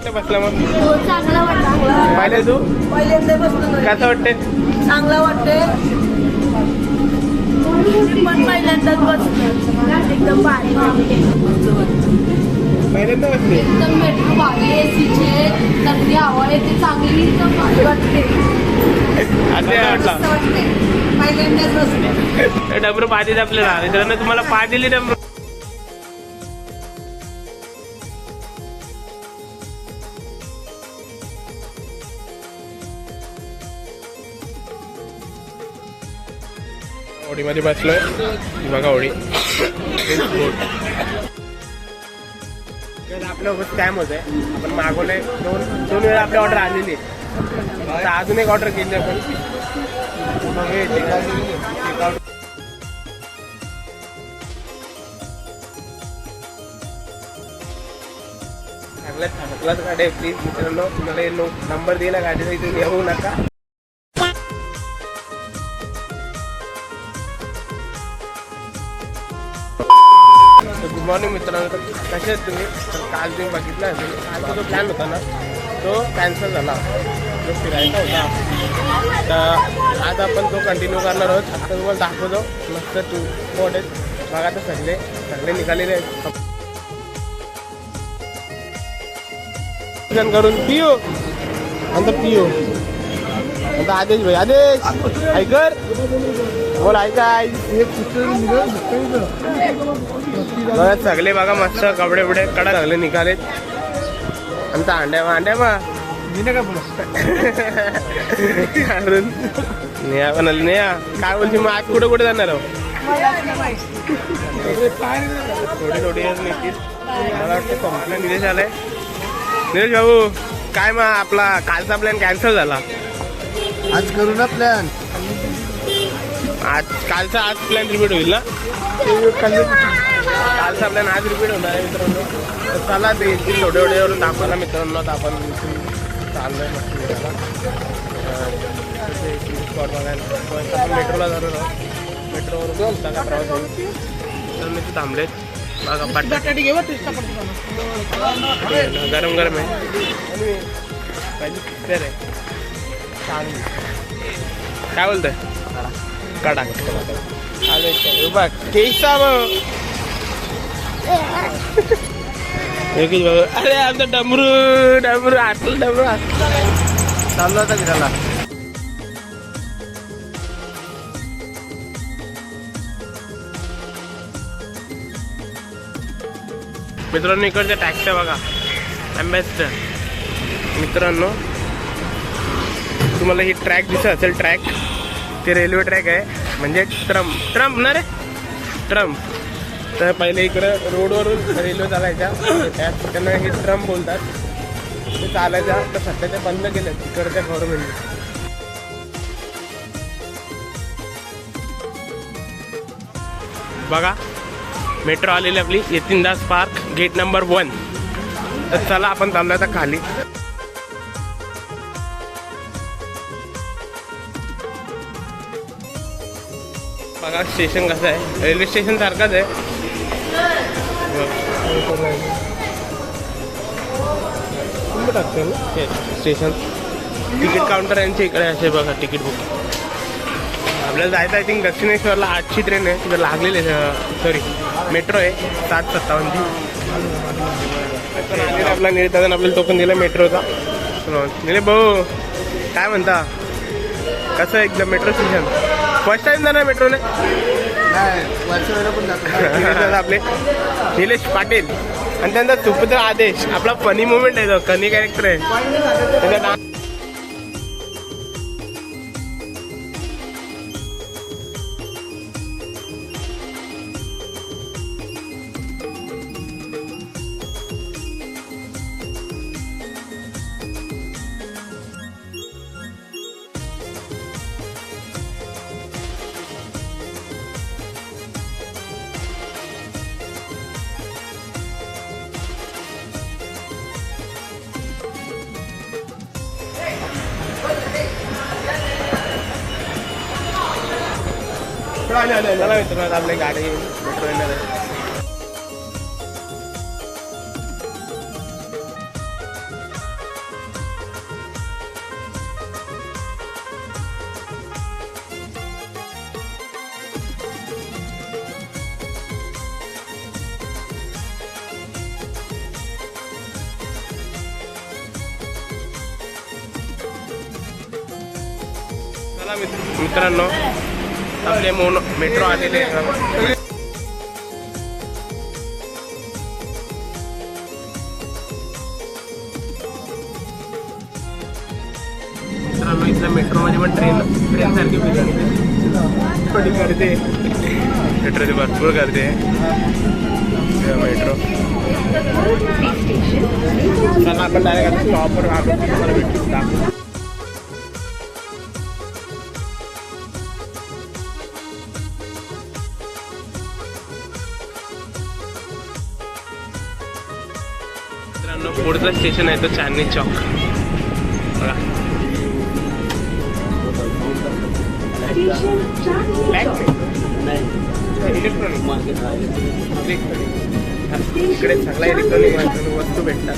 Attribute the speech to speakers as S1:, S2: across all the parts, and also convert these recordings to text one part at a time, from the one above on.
S1: वाटतं बसला मग?
S2: हो चांगला वाटला.
S1: पाहिले तू?
S3: पहिल्यांदा बसलो.
S1: कसं वाटते
S3: चांगला वाटते
S2: पण पहिल्यांदाच बसलो. एकदम भारी.
S1: पहिल्यांदा बसले?
S2: एकदम मेट्रो भारी. एसीचे गर्दी हवा येते चांगली एकदम भारी वाटते.
S3: वाटते. पहिल्यांदाच बसले.
S1: डबरू पाठी आपल्याला मित्रांनो तुम्हाला पाठ दिली डबरू होडीमध्ये बसलोय. ही बघा ओळी. आपलं स्कॅम होत आहे आपण मागवलंय दोन दोन वेळा आपली ऑर्डर आलेली आहे. अजून एक ऑर्डर केली आपण. हे checkout- चांगल्या सांगितलाच गाडी आहे प्लीज मित्रांनो. तुम्हाला हे नंबर दिला गाडीचा इथे येऊ नका. गुड मॉर्निंग मित्रांनो. तर कसे आहेत तुम्ही? तर काल तुम्ही बघितलं असेल कालचा जो प्लॅन होता ना तो कॅन्सल झाला. जो फिरायचा होता. तर आज आपण तो कंटिन्यू करणार आहोत. आता तुम्हाला दाखवतो. मस्त टू स्पॉट आहेत. बघा तर सगळे. सगळे निघालेले आहेत. करून पिओ नंतर पिओ नंतर आदेश भाई आदेश. ऐकर. बोल ऐकाय बघा सगळे बघा मस्त कपडे बिडे कडा सगळे निघालेत. आमचा अंड्या मा अंड्या मा अरुण नेहा पण आली. नेहा काय बोलची मग? आज कुठे कुठे जाणार थोडी थोडी निघतील. मला वाटतं संपला निलेश आलाय. निलेश भाऊ काय मग आपला कालचा प्लॅन कॅन्सल झाला?
S4: आज करू ना प्लॅन
S1: आज कालचा आज प्लॅन रिपीट होईल ना? कालचा प्लॅन आज रिपीट होणार आहे मित्रांनो. तर चला ते येतील थोडे थोडेवरून दाखवला मित्रांनो. आता आपण चाललोय मस्त स्पॉट बघायला. आपण मेट्रोला जाणार आहोत. मेट्रोवर का प्रवास होईल तर मी ते थांबलेत बघा
S3: बटाटे घेऊ
S1: गरम गरम आहे. पिक्चर आहे. काय बोलतोय? कडा आले बघ केसा एकच बाबा अरे आमचा डमरू डमरू आटल डमरू
S4: चाललो होता फिरायला
S1: मित्रांनो इकडच्या टॅक्सी बघा. अँबॅसिडर मित्रांनो तुम्हाला ही ट्रॅक दिसत असेल ट्रॅक ते रेल्वे ट्रॅक आहे. म्हणजे ट्रम्प ट्रम्प ना रे? ट्रम्प तर पहिले इकडं रोडवरून रेल्वे चालायच्या. त्यात त्यांना हे ट्रम बोलतात. ते चालायच्या तर सध्या ते बंद केलं तिकडच्या गव्हर्नमेंटने बघा मेट्रो आलेली आपली Jatin Das park gate number one तर चला आपण चाललो आता खाली. बघा स्टेशन कसं आहे? रेल्वे स्टेशन सारखंच आहे. टाकते ना स्टेशन. तिकीट काउंटर यांचे इकडे असे बघा तिकीट बुक आपल्याला जायचं आय थिंक दक्षिणेश्वरला आठची ट्रेन आहे. तिथं लागलेली सॉरी मेट्रो आहे सात सत्तावन्नची आपला निले दादा आपल्याला टोकन दिलं मेट्रोचा निले भाऊ काय म्हणता? कसं आहे एकदम मेट्रो स्टेशन फर्स्ट टाइम जाणार मेट्रोने आपले. निलेश पाटील. आणि त्यांचा सुपुत्र आदेश. आपला फनी मुवमेंट आहे तो. कनी कॅरेक्टर आहे. नाही मला मित्रांनो आपली गाडी भेटून येणार आहे मित्रांनो आपले मोनो मेट्रो आलेले मित्रांनो इथल्या मेट्रोमध्ये पण ट्रेन ट्रेन सारखी थोडी गर्दी मेट्रोची भरपूर गर्दी आहे. मेट्रो चला आपण डायरेक्ट आता स्टॉपवर आलो. तुम्हाला भेटू मित्रांनो पुढचं स्टेशन आहे तो चांदणी चौक. बघा. इलेक्ट्रॉनिक इकडे सगळ्या इलेक्ट्रॉनिक वस्तू भेटतात.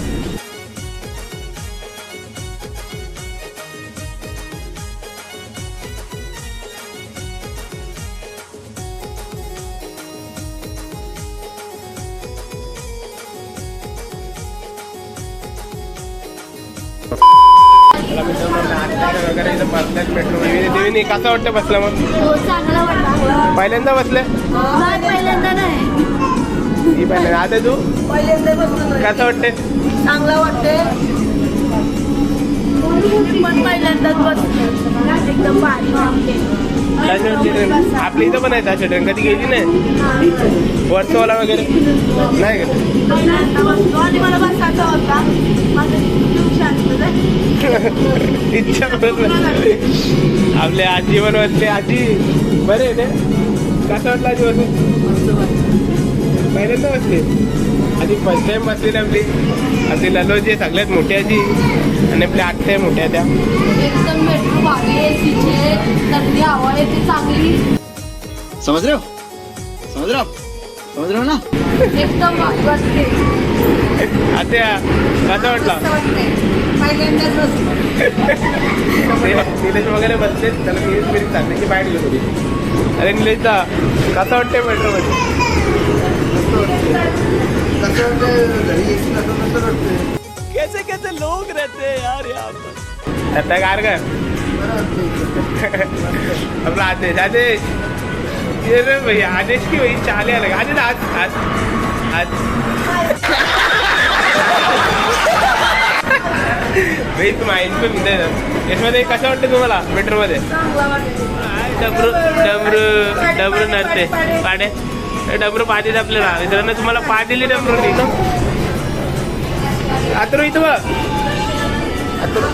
S1: देवीने कसं वाटतं बसलं मग?
S2: हो चांगला वाटला
S1: पहिल्यांदा बसले?
S2: पहिल्यांदा
S1: ही आता तू. कसं वाटते
S3: चांगलं वाटते
S2: मी पण पहिल्यांदाच बसले. एकदम भारी वाटते
S1: त्याच्यावरची ट्रेन आपली इथं पण आहे त्याची ट्रेन कधी गेली नाही? वर्सोवाला वगैरे? नाही का?
S2: बसलो.
S1: इच्छा बरोबर. आपले आजी पण बसले आजी बरे आहे ते. कसं वाटलं आजी बसून? पहिल्यांदा बसले. आधी फर्स्ट टाइम बसलेली आपली. आपली ललोजी सगळ्यात मोठी आजी. आणि आपल्या आत्या मोठ्या त्या
S2: एकदम मेट्रो भारी आहे हवा येते चांगली.
S4: हो हो हो ना?
S2: एकदम भारी वाटते.
S1: आत्या कसं वाटला?
S3: वाटते
S1: निलेश वगैरे बसले त्याला मी की बाहेर गेलो अरे निलेशदा कसं वाटतंय मेट्रोमध्ये
S4: कसं वाटतं कसं वाटतं
S1: लोग रहते हैं यार यहाँ पर। आता कार का अपना आदेश आदेश ये भैया आदेश की वही चाले अलग आदेश आज आज आज. भाई माहिती पण विचार याच्यामध्ये कसं वाटतं तुम्हाला मेट्रोमध्ये डबरू डबरू डबरू नरते पाडे डबरू पाहते आपल्याला. मित्रांनो तुम्हाला पा दिली डबरू इथं आतरू इथं बघ. आतरू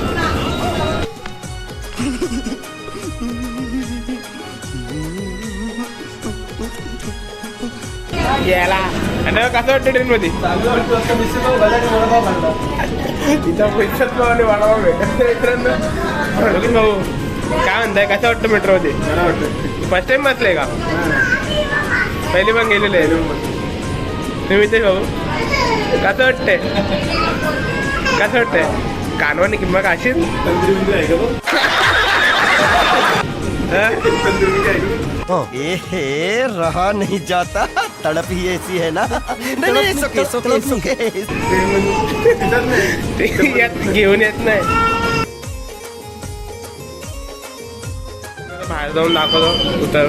S1: याला. आणि कसं वाटतं ट्रेन मध्ये तिचा पैशाच भावाने वाढवा भेटत मित्रांनो रोहित भाऊ काय म्हणताय कसं वाटतं मेट्रो मध्ये? फर्स्ट टाइम बसले का? पहिले पण गेलेले. आहे तुम्ही ते भाऊ कसं वाटतंय? कसं वाटतंय? कानवानी किंमत अशीच
S5: ए हे रहा नहीं जाता। तड़प ही ऐसी है ना। नहीं नहीं सुके सुके सुके
S1: घेऊन येत नाही बाहेर जाऊन दाखवतो उतर।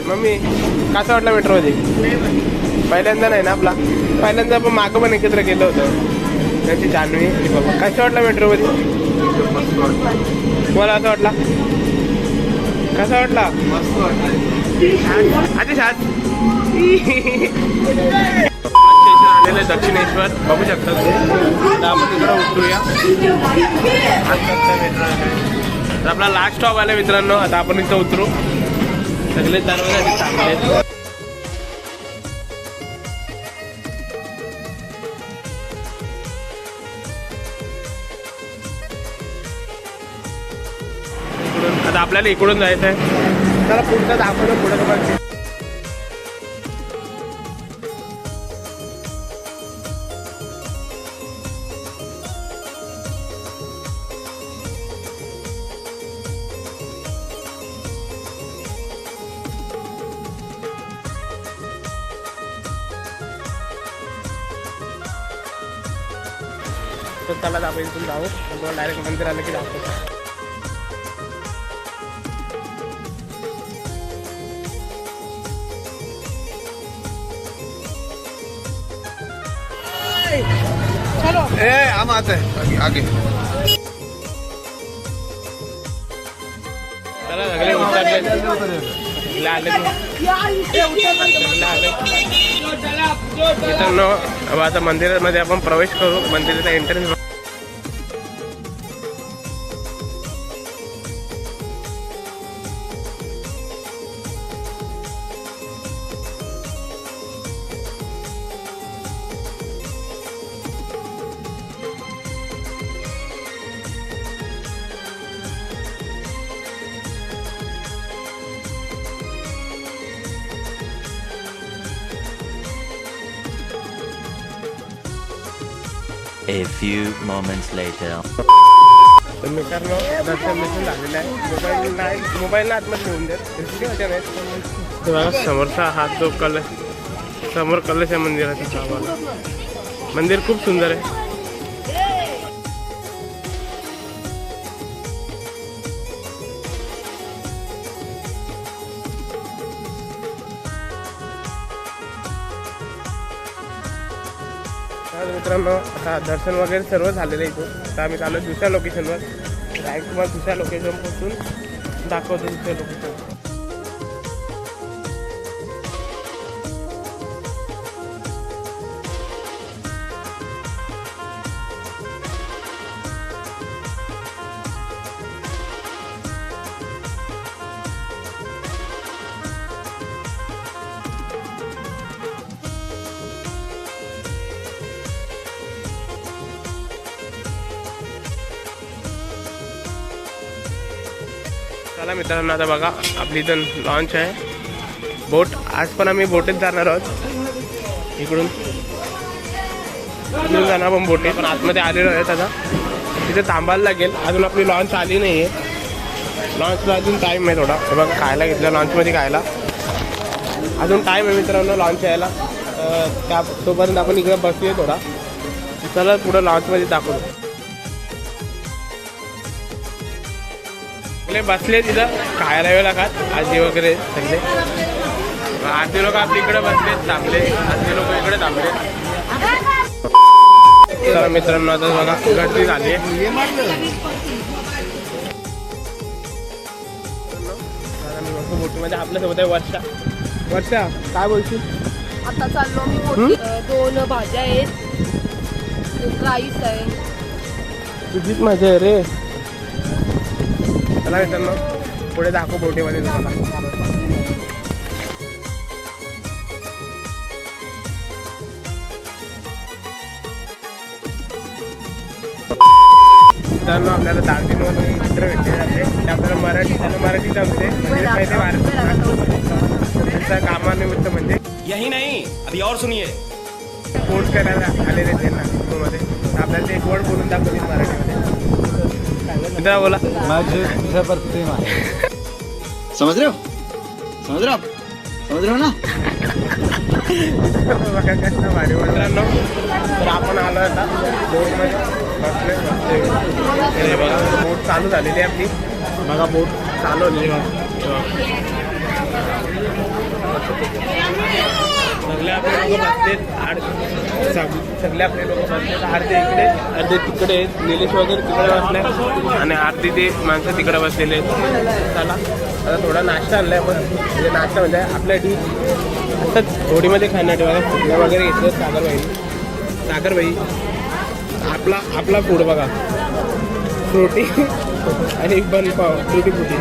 S1: उतर मम्मी कसं वाटलं मेट्रोमध्ये पहिल्यांदा नाही ना आपला? पहिल्यांदा आपण मागं पण एकत्र केलं होतं. त्याची जान्हवी बाबा. कसं वाटलं मेट्रोमध्ये तुम्हाला असं वाटला? कसा वाटला? आधी सात आलेलं दक्षिणेश्वर. बघू शकता तुम्ही. आपण तिकडं उतरूया. आत्ताचा metro आहे. आपला लास्ट स्टॉप आला मित्रांनो. आता आपण इथं उतरू. सगळे दरवाजाचे चांगले आता आपल्याला इकडून जायचं आहे त्याला पुढचं दाखवलं पुढं जाऊ मग डायरेक्ट मंदिर आलं की दाखवतो
S4: ए हम आते हैं आगे
S1: चला मित्रांनो आता मंदिरामध्ये आपण प्रवेश करू. मंदिराचा entrance
S6: A few moments later.
S1: तर मित्रांनो दर्शन बिर्शन झालेलं आहे. मोबाईल नाही मोबाईलला आतमध्ये घेऊन देत दुसरी होते नाही. ते बघा समोरचा हात जो कलश समोर कलश आहे मंदिराचा सावाला मंदिर खूप सुंदर आहे. दर्शन वगैरे सर्व झालेलं आहे इथून आता आम्ही चालू आहे दुसऱ्या लोकेशनवर डायरेक्ट तुम्हाला दुसऱ्या लोकेशनपासून दाखवतो दुसऱ्या लोकेशन चला मित्रांनो आता बघा आपली इथं लॉन्च आहे. बोट आज पण आम्ही बोटीत जाणार आहोत. इकडून इकडून जाणार पण बोटी पण आतमध्ये आलेलो आहे आता. तिथे थांबायला लागेल. अजून आपली लॉन्च आली नाही आहे लॉन्चला अजून टाईम आहे थोडा. हे बघा खायला घेतलं लॉन्चमध्ये खायला. अजून टाईम आहे मित्रांनो लॉन्च यायला. त्या तोपर्यंत आपण इकडे बसूया थोडा. चला पुढं लॉन्चमध्ये दाखवतो. सगळे बसले तिथं. खायला वेळ लागत. आजी वगैरे सगळे. आजी लोक आपल्या इकडे बसले थांबले. आजी लोक इकडे थांबले. तर मित्रांनो आता बघा गर्दी झाली. बोटीमध्ये आपल्यासोबत आहे वर्षा वर्षा काय बोलशील?
S2: आता चाललो मी मोठी दोन भाज्या आहेत. राईस आहे.
S1: तुझीच मजा आहे रे. चला मित्रांनो पुढे दाखव बोटीमध्ये तुम्हाला. मित्रांनो आपल्याला दार्जिलिंगमध्ये मित्र भेटले जाते ते आपल्याला मराठी त्यांना मराठी जमते म्हणजे पहिले त्यांच्या कामानिमित्त म्हणजे.
S5: यही नहीं अभी और सुनिए.
S1: कोर्स करायला आलेले ते नागपूरमध्ये तर आपल्याला ते एक वर्ड बोलून दाखवतील मराठीमध्ये. मित्रा बोला।
S4: समझ रहे हो? समझ रहे हो आप? समझ रहे हो ना?
S1: बघा कसं भारी मित्रांनो तर आपण आलो आता बोटमध्ये बसले बसले हे बघा बोट चालू झालेली आहे आपली. बघा बोट चालवली बघा. आपले सग- सगळे आपले लोक बसले अर्धे इकडे. अर्धे तिकडे आहेत. निलेश वगैरे तिकडे बसले आणि आरती ते माणसं तिकडे बसलेले आहेत. चला आता थोडा नाश्ता आणलाय आपण. म्हणजे नाश्ता म्हणजे आपल्या डी आत्ताच होडीमध्ये खाण्यासाठी बघा. वगैरे घेतलं सागरबाई. सागरबाई आपला आपला फूड बघा. फ्रुटी आणि बन पाव फ्रुटी फ्रुटी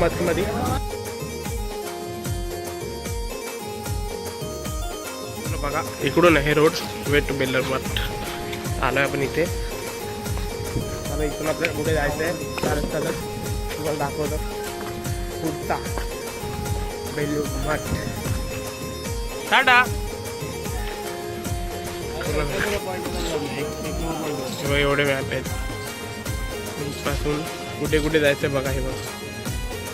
S1: जेटीमधून बघा इकडून आहे रोड वेट बेल्लर मठ आहे आपण इथे. मला इथून आपल्याला कुठे जायचं आहे? त्या रस्त्याला तुम्हाला दाखवतो. पुढचा बेलूर मठ टाटा. एवढे मॅप आहेत. पासून कुठे कुठे जायचं बघा हे बघा.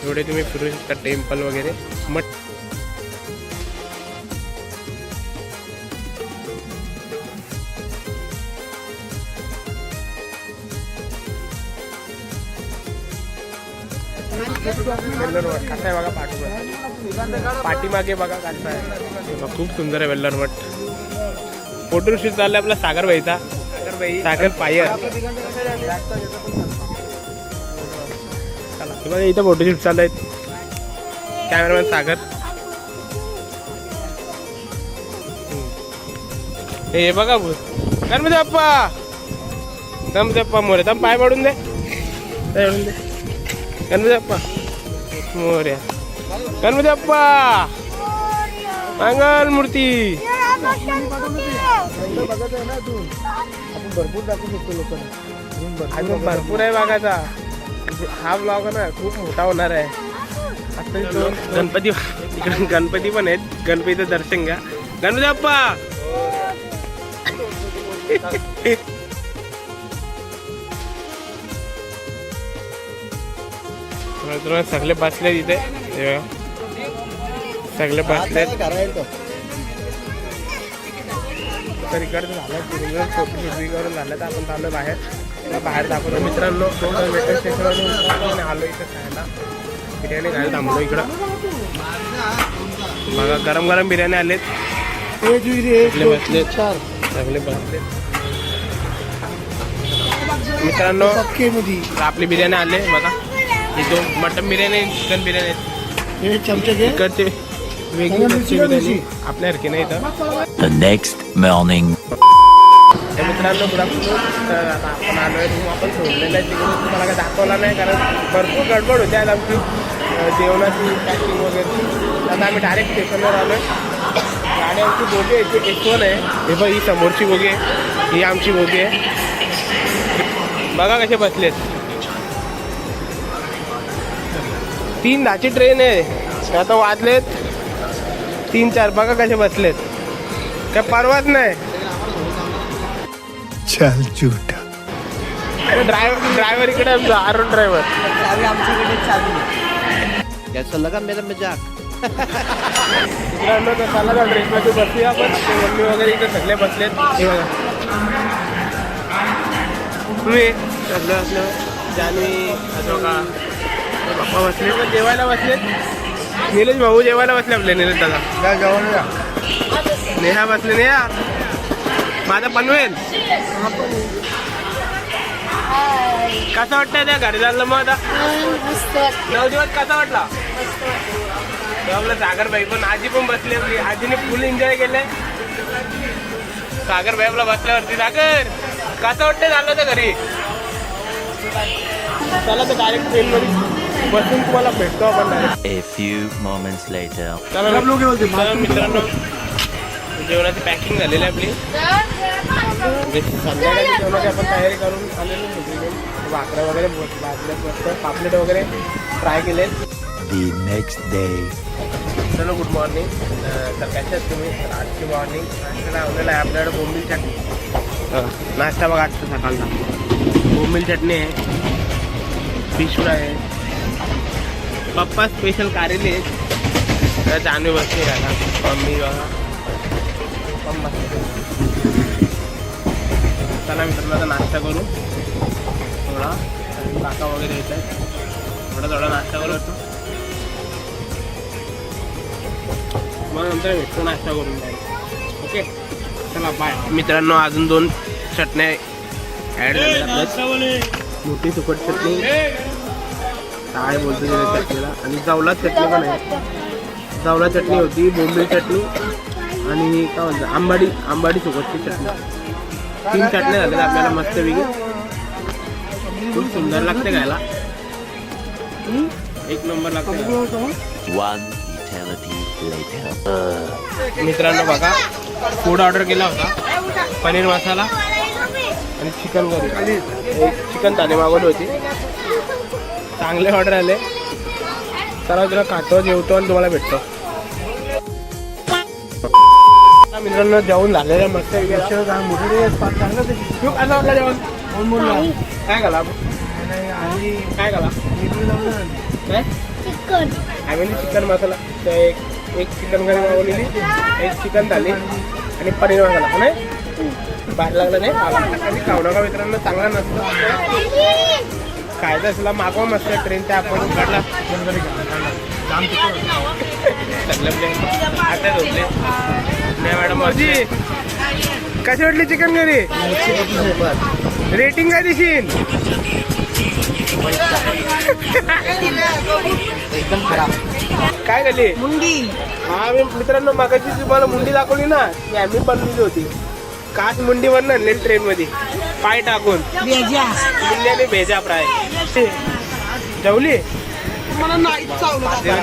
S1: एवढे तुम्ही फिरू शकता टेम्पल वगैरे. मठ वेल्लोर मठ कसा आहे बघा पाठीमागे पाठीमागे बघा कसा आहे. खूप सुंदर आहे वेल्लोर मठ फोटो शूट चाललाय आपला सागर भाईचा सागर पायर. चला. बघा इथं फोटोशूट चालू आहेत. कॅमेरामॅन सागर. हे बघा. गणपती बाप्पा गणपती बाप्पा मोरे. तम पाय पडून दे. पडून दे. गणपती बाप्पा मोर्या. गणपती बाप्पा मंगल मूर्ती. अजून भरपूर आहे बघायचा. हा ब्लॉग ना खूप मोठा होणार आहे. आता गणपती इकडे गणपती पण आहेत. गणपतीचं दर्शन घ्या. गणपती बाप्पा! सगळे बसले तिथे. सगळे बसले तर इकडचं झालं करून झालं तर आपण चाललो बाहेर. तर बाहेर दाखवतो. मित्रांनो मेट्रो स्टेशनवरून आलो इथं खायला. बिर्याणी खायला थांबलो इकडं. बघा गरम गरम बिर्याणी आलेत. सगळे बसलेत सगळे बसलेत मित्रांनो आपली बिर्याणी आले. बघा ही दोन मटन बिर्याणी चिकन बिर्याणी आहेत. इकडचे वेगळी बिर्याणी. आपल्यासारखी नाही
S6: तर नेक्स्ट मॉर्निंग.
S1: तर मित्रांनो गुड आफ्टरनून तर आता आपण आलो आहे रूम आपण सोडलेलं आहे. तिकडून तुम्हाला काय दाखवला नाही कारण भरपूर गडबड होती आज आमची. जेवणाची पॅकिंग वगैरे. आता आम्ही डायरेक्ट स्टेशनवर आलो आहे आणि आमची बोगी आहे ती एच वन आहे. हे बघ ही समोरची बोगी आहे. ही आमची बोगी आहे. बघा कसे बसलेत. तीन दहाची ट्रेन आहे. आता वाजलेत. तीन चार बघा कसे बसलेत. काय परवाच नाही.
S5: चल झूठा.
S1: ड्रायव्हर ड्रायव्हर इकडे आमचा आरोन ड्रायव्हर
S3: चावी आमच्याकडे चावी
S5: कैसा लगा मेरा मजाक
S1: मित्रांनो तर चला ना बसूया आपण. आपले मम्मी वगैरे इथे सगळे बसलेत. हे बघा. तुम्ही? सगळं असलं जान्हवी अशोका हे पप्पा बसले पण जेवायला बसलेत. निलेश भाऊ जेवायला बसले आपले निलेश दादा. नेहा बसले नेहा माझा पनवेल. कसा वाटतंय त्या घरी झालं मग आता? नऊ दिवस कसा वाटला? आपलं सागर भाई पण आजी पण बसली आपली आजीने फुल एन्जॉय केलंय. सागर भाई आपला बसल्यावरती सागर कसं वाटतंय झालं तर घरी? चला तर डायरेक्ट ट्रेनमध्ये बसून तुम्हाला भेटतो आपण direct
S6: A few moments later.
S1: चला चला मित्रांनो. जेवणाची पॅकिंग झालेली आहे आपली संध्याकाळी जेवणाची आपण तयारी करून आलेलो होतो भाकऱ्या वगैरे मस्त पापलेट वगैरे फ्राय केलेत
S5: The next day.
S1: चलो गुड मॉर्निंग तर आहेत तुम्ही? आजची मॉर्निंग नाश्ता लावलेला आहे आपल्याकडे बोंबील चटणी. नाश्ता बघा आजचा सकाळचा. बोंबील चटणी आहे फिश फ्राय आहे. पप्पा स्पेशल कारेली आहेत तर जाणवी बसली राहिला मम्मी बघा. बसले चला मित्रांनो आता नाश्ता करू. थोडा काका वगैरे येत आहेत. थोडा थोडा नाश्ता करू आता. मग नंतर भेटतो नाश्ता करून जाईल ओके? चला बाय मित्रांनो अजून दोन चटण्या ॲड मोठी सुकट चटणी. काय बोलतो चटणीला आणि जवला चटणी पण आहे. जवला चटणी होती बोंबील चटणी. आणि काय म्हणतात आंबाडी आंबाडी सुकटची चटणी. तीन चटण्या झाल्या आपल्याला मस्तपैकी. खूप सुंदर लागते खायला. एक नंबर लागते. मित्रांनो बघा फूड ऑर्डर केला होता. पनीर मसाला आणि चिकन करी एक चिकन थाली मागवली होती. चांगले ऑर्डर आले. चला तुला खातो जेवतो आणि तुम्हाला भेटतो. मित्रांनो जेवण झालेलं आहे मस्त जेवण? काय घाला काय घाला काय? आम्ही चिकन मसाला. एक एक चिकन करी मागवलेली एक चिकन थाली आणि पनीर मसाला हो नाही? बाहेर लागलं नाही आणि नका मित्रांनो चांगला नसतो. खायचं असला मागवा मस्त ट्रेनच्या आपण काढला सगळे आता झोपले. नाही अजी कशी वाटली चिकन करी? रेटिंग काय देशील? काय झाली?
S2: मुंडी
S1: हा मी मित्रांनो मागाची तुम्हाला मुंडी दाखवली ना ती आम्ही बनवली होती. काच मुंडी बनवून आणली ट्रेन मध्ये. पाय टाकून. मुंड्याने भेजा फ्राय. जेवली?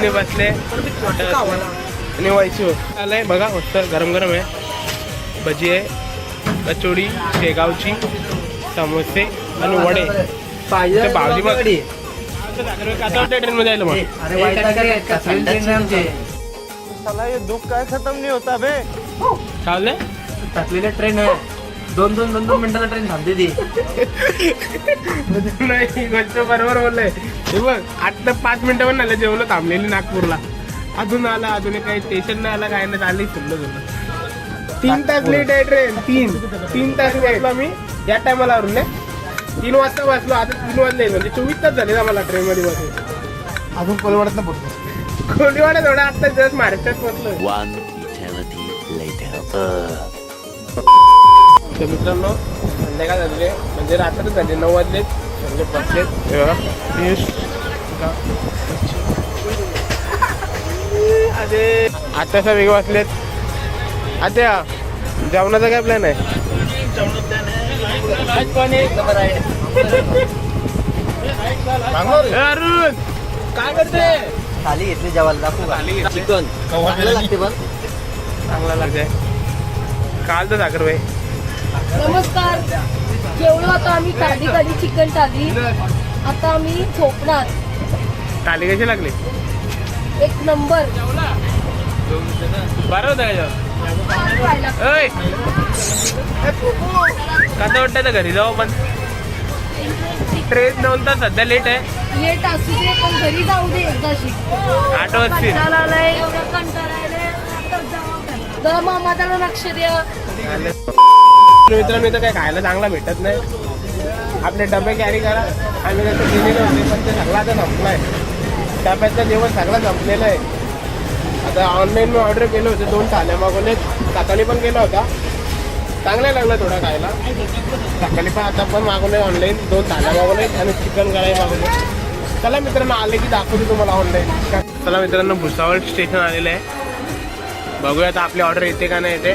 S1: बसले. आणि व्हायची आलंय बघा मस्त गरम गरम आहे भजी आहे कचोडी शेगावची समोसे आणि वडे
S3: पाहिजे.
S1: आता ट्रेन मध्ये आलं मग
S3: आहे आहे?
S5: दुःख काय खतम नाही होता बे
S1: चाललंय
S3: टाकलेली ट्रेन आहे दोन दोन दोन दोन मिनिटाला ट्रेन थांबते ती
S1: नाही गोष्ट बरोबर बोललंय हे बघ आता पाच मिनिटं पण आलं जेवण थांबलेली नागपूरला अजून आला अजून काही स्टेशन नाही आला काय नाही आली सुटलं तुला तीन तास लेट आहे ट्रेन तीन. तीन तास बसलो आम्ही. या टायमाला वरून तीन वाजता बसलो आता तीन वाजले म्हणजे चोवीस तास झाले आम्हाला ट्रेन मध्ये बसून.
S5: अजून कोलवाड्यात ना पोहोचलो
S1: कोंडीवाडा थोडा आता जस्ट महाराष्ट्रात पोहोचलो. तर मित्रांनो संध्याकाळ झालेले म्हणजे रात्रच झाली नऊ वाजले म्हणजे बसले हे अरे. आता वेगळे वाचलेत. आता जेवणाचा काय प्लॅन आहे? अरुण काय करते?
S3: थाली घेतली जेवायला दाखवू का?
S1: थाली घेतली.
S3: चिकन. चांगलं लागते पण.
S1: चांगला लागते. काल तर साखर भाई
S7: नमस्कार. जेवलो आता आम्ही काली काली चिकन टाली आता आम्ही झोपणार.
S1: काली कशी लागली?
S7: एक नंबर.
S1: बरं होतं का. ओय. कसं वाटतं तर घरी जाऊ पण ट्रेन दोन तास सध्या लेट आहे.
S7: लेट असू दे पण घरी जाऊ दे एकदाशी.
S1: आठ वाजतील.
S7: कंटाळा आलाय? जरा मामाला लक्ष द्या.
S1: मित्रांनो इथं काय खायला चांगला भेटत नाही. आपले डबे कॅरी करा. आम्ही कसं गेलेलो होते पण ते सगळं आता संपलाय. डब्याचं जेवण सगळं संपलेलं आहे. आता ऑनलाईन मी ऑर्डर केलं होतं दोन थाल्या मागवले सकाळी पण केला होता. चांगलं लागलं थोडा खायला. सकाळी पण आता पण मागवले ऑनलाईन दोन थाल्या मागवले आणि चिकन कढाई मागवले चला मित्रांनो आले की दाखवतो तुम्हाला ऑनलाईन चला मित्रांनो भुसावळ स्टेशन आलेलं आहे. बघूया आता आपली ऑर्डर येते का नाही येते.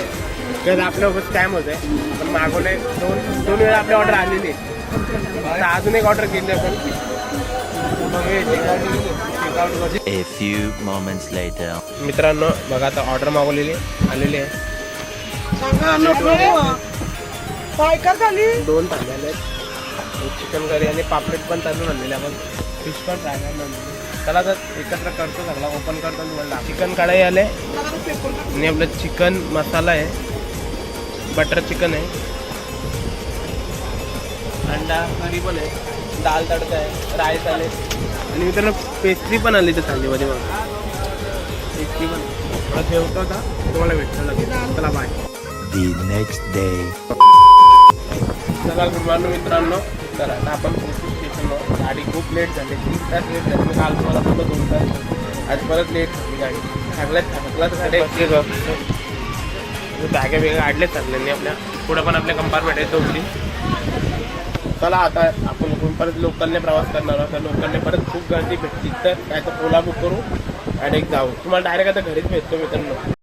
S1: तर आपलं स्कॅम होत आहे पण मागवले दोन दोन वेळा आपली ऑर्डर आलेली आहे. आता अजून एक ऑर्डर केली आपण.
S6: A few moments later.
S1: मित्रांनो बघा आता ऑर्डर मागवलेली आहे, आलेली आहे
S2: काय कर झाली
S1: दोन तांदळे आहेत. चिकन करी आणि पापलेट पण तांदूळ आणलेले आपण फिश पण फ्राय आणलेली चला तर एकत्र करतो सगळा. ओपन करतो तुम्हाला चिकन कढाई आले. आणि आपलं चिकन मसाला आहे. बटर चिकन आहे. अंडा करी पण आहे. दाल तडका आहे राईस आले. आणि मित्रांनो पेस्ट्री पण आली त्या थालीमध्ये बघा. पेस्ट्री पण. थोडा जेवतो आता. तुम्हाला भेटतं लगेच. चला बाय
S6: The next day.
S1: चला गुड मॉर्निंग मित्रांनो. तर आता आपण पोहोचू स्टेशनवर गाडी खूप लेट झाली. तीन तास लेट झाली. मी काल तुम्हाला बोललो दोन तास आज परत लेट झाली गाडी. सगळ्यात थकला तर कडे बॅगे वेगळ्या काढले चालले आपल्या. पुढं पण आपल्या कंपार्टमेंट आहे चौकडी चला आता आपण इथून परत लोकलने प्रवास करणार आहोत. तर लोकलने परत खूप गर्दी भेटली. तर काय तर ओला बुक करू डायरेक्ट जाऊ. तुम्हाला डायरेक्ट आता घरीच भेटतो मित्रांनो.